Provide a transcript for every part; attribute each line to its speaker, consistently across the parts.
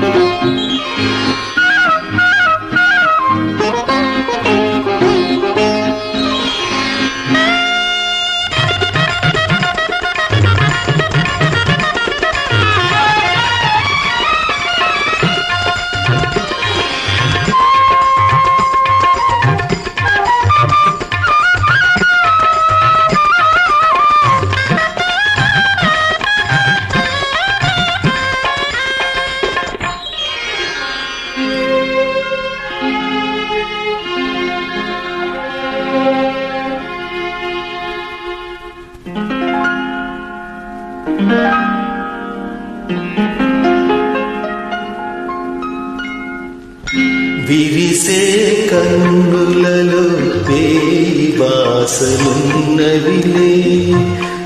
Speaker 1: Thank you. విరిసే కన్నులలో వేయి వాసలున్నవిలే.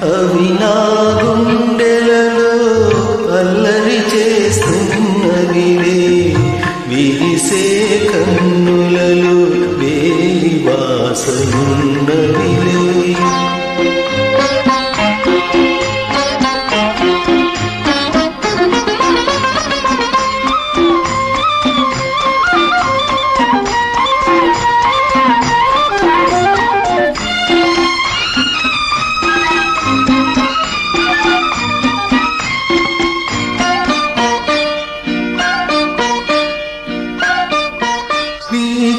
Speaker 1: అవి నా గుండెలలో అల్లరి చేస్తున్నవిలే. విరిసే కన్నులలో వేయి వాసలున్నవిలే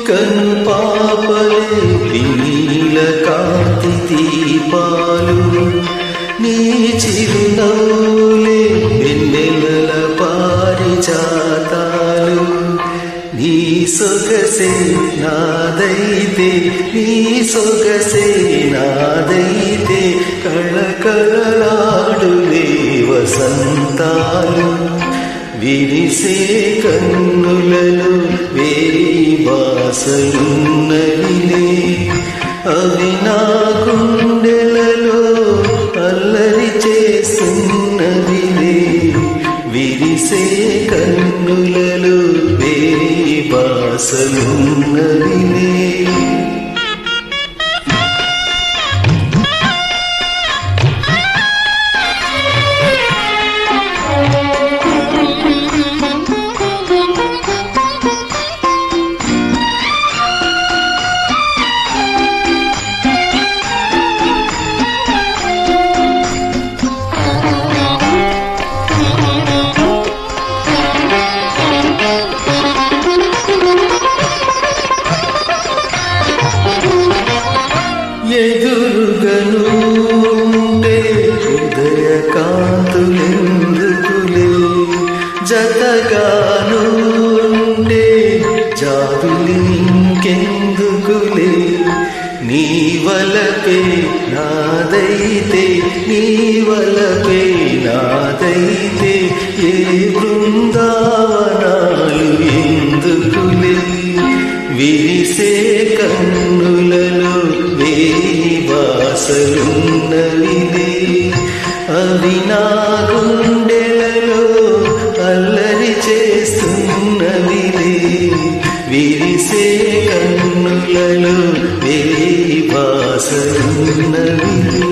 Speaker 1: కను పాపలే నీల కాంతి దీపాలు. నీ చిరునవ్వులే వెన్నెలల పారిజాతాలు. నీ సొగసే నాదైతే నీ సొగసే నాదైతే కళకళలాడులే వసంతాలు. విరిసే కన్నులలో బాసలున్నవిలే అవి నా గుండెలలో అల్లరి చేస్తున్నవిలే విరిసే కన్నులలో వేయి బాసలున్నవిలే నాదైతే నీ వలపే నాదైతే ఏ బృందావనాలు ఎందుకులే విరిసే కన్నులలో వేయి వాసలున్నవిదే అవినా ఉన్నది